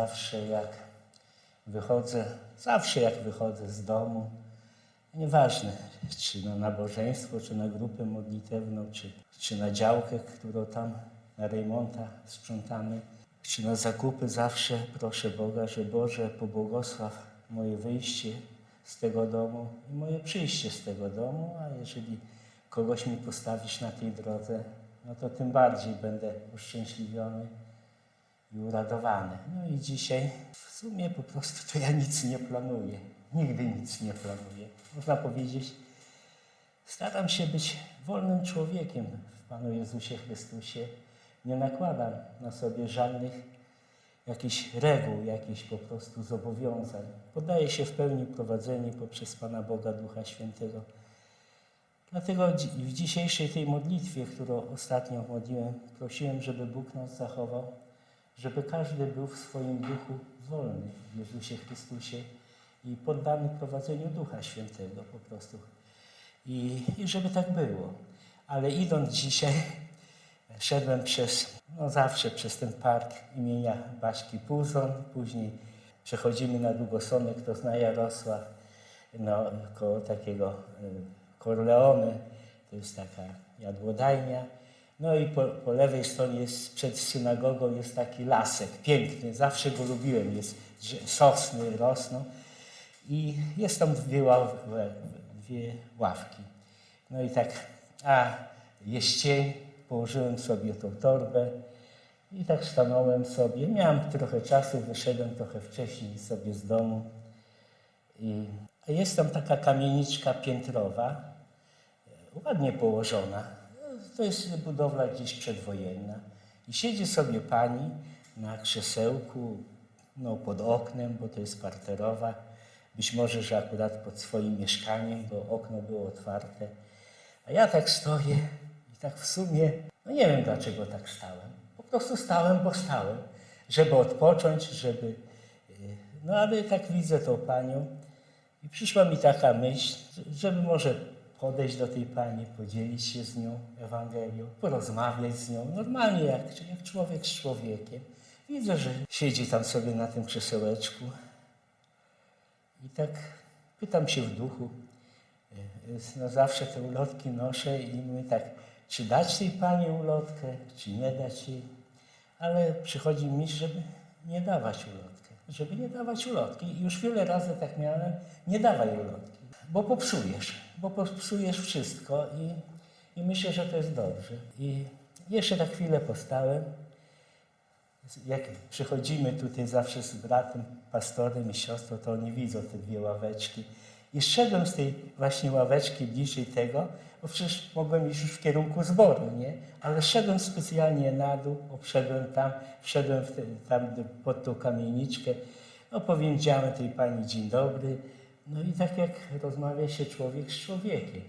zawsze jak wychodzę, zawsze jak wychodzę z domu, nieważne czy na nabożeństwo, czy na grupę modlitewną, czy, czy na działkę, którą tam na Rejmonta sprzątamy, czy na zakupy, zawsze proszę Boga, że Boże pobłogosław moje wyjście z tego domu i moje przyjście z tego domu, a jeżeli kogoś mi postawisz na tej drodze, no to tym bardziej będę uszczęśliwiony i uradowany. No i dzisiaj w sumie po prostu to ja nic nie planuję. Nigdy nic nie planuję. Można powiedzieć, staram się być wolnym człowiekiem w Panu Jezusie Chrystusie. Nie nakładam na sobie żadnych jakichś reguł, jakichś po prostu zobowiązań. Poddaję się w pełni prowadzeniu poprzez Pana Boga Ducha Świętego. Dlatego w dzisiejszej tej modlitwie, którą ostatnio modliłem, prosiłem, żeby Bóg nas zachował, żeby każdy był w swoim duchu wolny w Jezusie Chrystusie i poddany prowadzeniu Ducha Świętego po prostu. I, i żeby tak było. Ale idąc dzisiaj, szedłem przez, no zawsze przez ten park imienia Baśki Puzon, później przechodzimy na Długosonek, kto zna Jarosław, no, koło takiego y, Corleone, to jest taka jadłodajnia. No i po, po lewej stronie jest, przed synagogą jest taki lasek piękny, zawsze go lubiłem, jest sosny rosną i jest tam dwie, dwie ławki. No i tak, a jest cień, położyłem sobie tą torbę i tak stanąłem sobie. Miałem trochę czasu, wyszedłem trochę wcześniej sobie z domu. I jest tam taka kamieniczka piętrowa, ładnie położona. To jest budowla gdzieś przedwojenna. I siedzi sobie pani na krzesełku, no pod oknem, bo to jest parterowa. Być może, że akurat pod swoim mieszkaniem, bo okno było otwarte. A ja tak stoję i tak w sumie, no nie wiem dlaczego tak stałem. Po prostu stałem, bo stałem, żeby odpocząć, żeby... y, No ale tak widzę tą panią i przyszła mi taka myśl, żeby może podejść do tej pani, podzielić się z nią Ewangelią, porozmawiać z nią, normalnie jak, jak człowiek z człowiekiem. Widzę, że siedzi tam sobie na tym krzesełeczku i tak pytam się w duchu, no zawsze te ulotki noszę i mówię tak, czy dać tej pani ulotkę, czy nie dać jej. Ale przychodzi mi, żeby nie dawać ulotkę, żeby nie dawać ulotki. I już wiele razy tak miałem, nie dawaj ulotki, bo popsujesz, bo popsujesz wszystko i, i myślę, że to jest dobrze. I jeszcze tak chwilę postałem, jak przychodzimy tutaj zawsze z bratem, pastorem i siostrą, to oni widzą te dwie ławeczki. I szedłem z tej właśnie ławeczki bliżej tego, bo przecież mogłem iść już w kierunku zboru, nie? Ale szedłem specjalnie na dół, obszedłem tam, wszedłem te, tam pod tą kamieniczkę, no powiedziałem tej pani dzień dobry. No i tak jak rozmawia się człowiek z człowiekiem.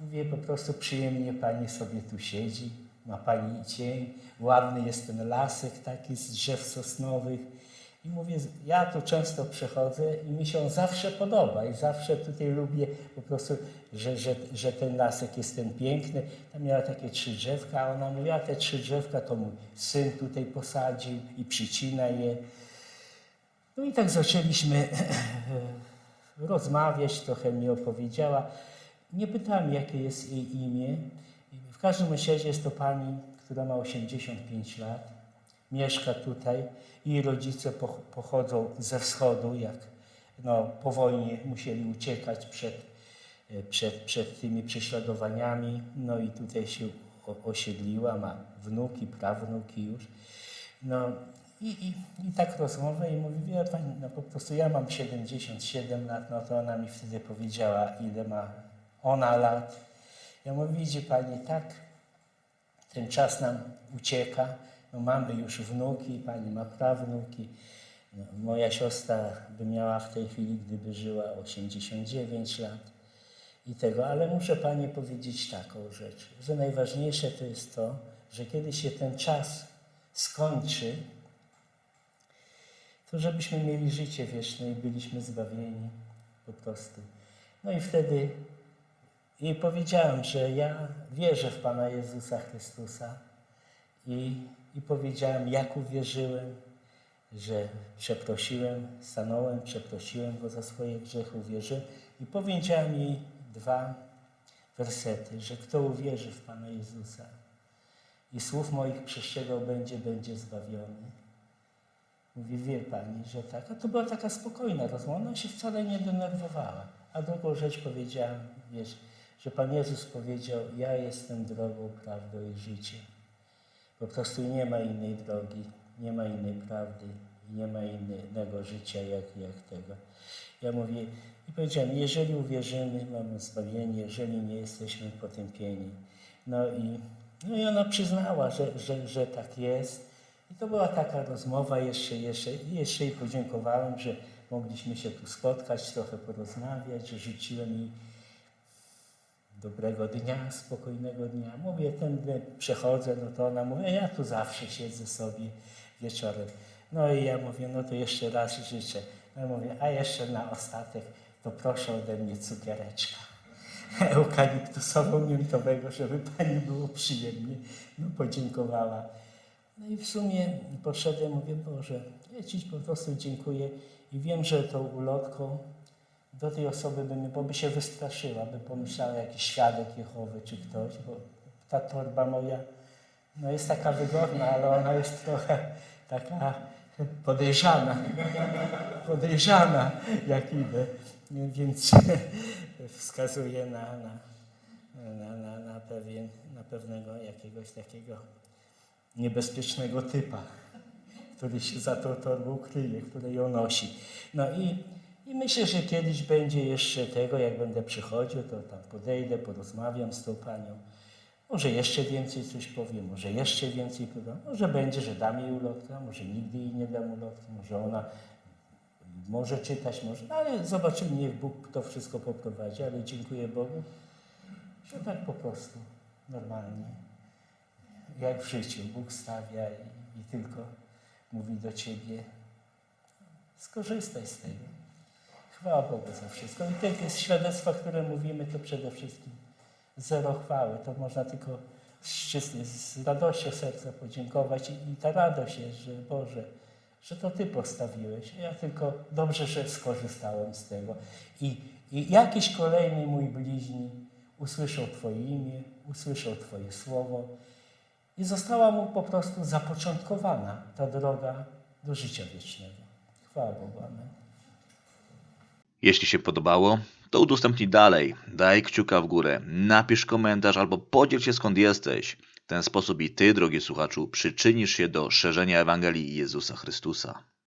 Mówię, po prostu przyjemnie pani sobie tu siedzi, ma pani cień, ładny jest ten lasek taki z drzew sosnowych. I mówię, ja tu często przechodzę i mi się on zawsze podoba i zawsze tutaj lubię po prostu, że, że, że ten lasek jest ten piękny. Tam miała takie trzy drzewka, a ona mówi, a te trzy drzewka to mój syn tutaj posadził i przycina je. No i tak zaczęliśmy rozmawiać, trochę mi opowiedziała. Nie pytałem, jakie jest jej imię. W każdym razie jest to pani, która ma 85 lat, mieszka tutaj. Jej rodzice poch- pochodzą ze wschodu, jak no, po wojnie musieli uciekać przed, przed, przed tymi prześladowaniami. No i tutaj się osiedliła, ma wnuki, prawnuki już. No i, i, i tak rozmowę i mówi, wie pani, no po prostu ja mam 77 lat, no to ona mi wtedy powiedziała, ile ma ona lat. Ja mówię, widzi pani, tak, ten czas nam ucieka, no mamy już wnuki, pani ma prawnuki. No, moja siostra by miała w tej chwili, gdyby żyła, 89 lat i tego, ale muszę pani powiedzieć taką rzecz, że najważniejsze to jest to, że kiedy się ten czas skończy, to żebyśmy mieli życie wieczne i byliśmy zbawieni po prostu. No i wtedy jej powiedziałem, że ja wierzę w Pana Jezusa Chrystusa i, i powiedziałem, jak uwierzyłem, że przeprosiłem, stanąłem, przeprosiłem go za swoje grzechy, uwierzyłem i powiedziałem jej dwa wersety, że kto uwierzy w Pana Jezusa i słów moich przestrzegał będzie, będzie zbawiony. Mówi, wie Pani, że tak. A to była taka spokojna rozmowa, ona się wcale nie denerwowała. A drugą rzecz powiedziałam, wiesz, że Pan Jezus powiedział, ja jestem drogą, prawdą i życiem. Po prostu nie ma innej drogi, nie ma innej prawdy nie ma innego życia jak, jak tego. Ja mówię i powiedziałem, jeżeli uwierzymy, mamy zbawienie, jeżeli nie jesteśmy potępieni. No i, no i ona przyznała, że, że, że tak jest. I to była taka rozmowa, jeszcze, jeszcze, jeszcze jej podziękowałem, że mogliśmy się tu spotkać, trochę porozmawiać, że życzyłem jej dobrego dnia, spokojnego dnia. Mówię, dzień przechodzę, no to ona mówi, ja tu zawsze siedzę sobie wieczorem. No i ja mówię, no to jeszcze raz życzę. No ja mówię, a jeszcze na ostatek, to proszę ode mnie cukiereczka eukaliptusowo-miętowego, żeby Pani było przyjemnie. No podziękowała. No i w sumie poszedłem, mówię, Boże, ja Ci po prostu dziękuję i wiem, że tą ulotką do tej osoby by, bo by się wystraszyła, by pomyślała jakiś świadek Jehowy czy ktoś, bo ta torba moja no jest taka wygodna, ale ona jest trochę taka podejrzana, podejrzana jak idę, więc wskazuje na, na, na, na, na, pewien, na pewnego jakiegoś takiego niebezpiecznego typa, który się za tą torbą kryje, który ją nosi. No i, i myślę, że kiedyś będzie jeszcze tego, jak będę przychodził, to tam podejdę, porozmawiam z tą panią. Może jeszcze więcej coś powiem, może jeszcze więcej powiem. Może będzie, że dam jej ulotkę, może nigdy jej nie dam ulotki, może ona może czytać, może, no ale zobaczymy, niech Bóg to wszystko poprowadzi, ale dziękuję Bogu, że tak po prostu, normalnie, jak w życiu, Bóg stawia i, i tylko mówi do Ciebie, skorzystaj z tego. Chwała Bogu za wszystko. I te świadectwa, które mówimy, to przede wszystkim zero chwały. To można tylko z, z radością serca podziękować. I, I, ta radość jest, że Boże, że to Ty postawiłeś. Ja tylko dobrze, że skorzystałem z tego. I, i jakiś kolejny mój bliźni usłyszał Twoje imię, usłyszał Twoje słowo i została mu po prostu zapoczątkowana ta droga do życia wiecznego. Chwała Bogu. Amen. Jeśli się podobało, to udostępnij dalej, daj kciuka w górę, napisz komentarz albo podziel się skąd jesteś. W ten sposób i Ty, drogi słuchaczu, przyczynisz się do szerzenia Ewangelii Jezusa Chrystusa.